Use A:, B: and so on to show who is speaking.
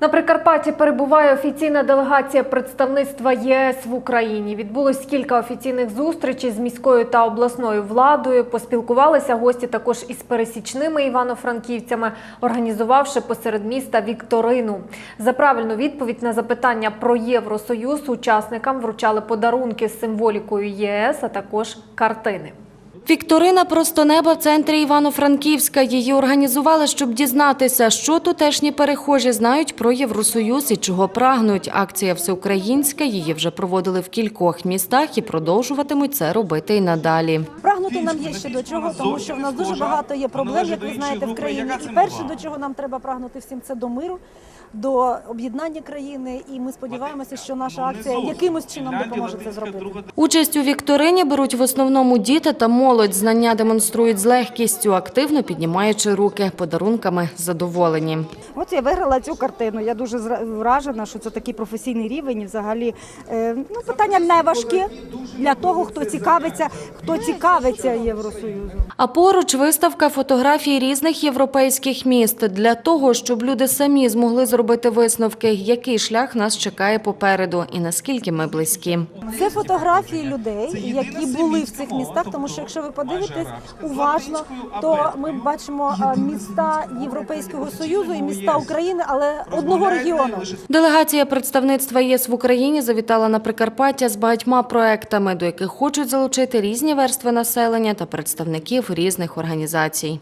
A: На Прикарпатті перебуває офіційна делегація представництва ЄС в Україні. Відбулось кілька офіційних зустрічей з міською та обласною владою. Поспілкувалися гості також із пересічними івано-франківцями, організувавши посеред міста вікторину. За правильну відповідь на запитання про Євросоюз учасникам вручали подарунки з символікою ЄС, а також картини.
B: Вікторина «Просто неба» в центрі Івано-Франківська. Її організували, щоб дізнатися, що тутешні перехожі знають про Євросоюз і чого прагнуть. Акція всеукраїнська. Її вже проводили в кількох містах і продовжуватимуть це робити й надалі.
C: Прагнути нам є ще до чого, тому що в нас дуже багато є проблем, як ви знаєте, в країні. І перше, до чого нам треба прагнути всім, це до миру, до об'єднання країни. І ми сподіваємося, що наша акція якимось чином допоможе це зробити.
B: Участь у вікторині беруть в основному діти та молодь. Знання демонструють з легкістю, активно піднімаючи руки. Подарунками задоволені.
D: От я виграла цю картину. Я дуже зра- вражена, що це такий професійний рівень. І взагалі е, ну, питання не важке для того, хто цікавиться, хто цікавиться Євросоюзом.
B: А поруч виставка фотографій різних європейських міст для того, щоб люди самі змогли зробити висновки, який шлях нас чекає попереду і наскільки ми близькі.
C: Це фотографії людей, які були в цих містах. Тому що якщо ви подивитесь уважно, то ми бачимо е, міста Європейського союзу і міста України, але одного регіону.
B: Делегація представництва ЄС в Україні завітала на Прикарпаття з багатьма проектами, до яких хочуть залучити різні верстви населення та представників різних організацій.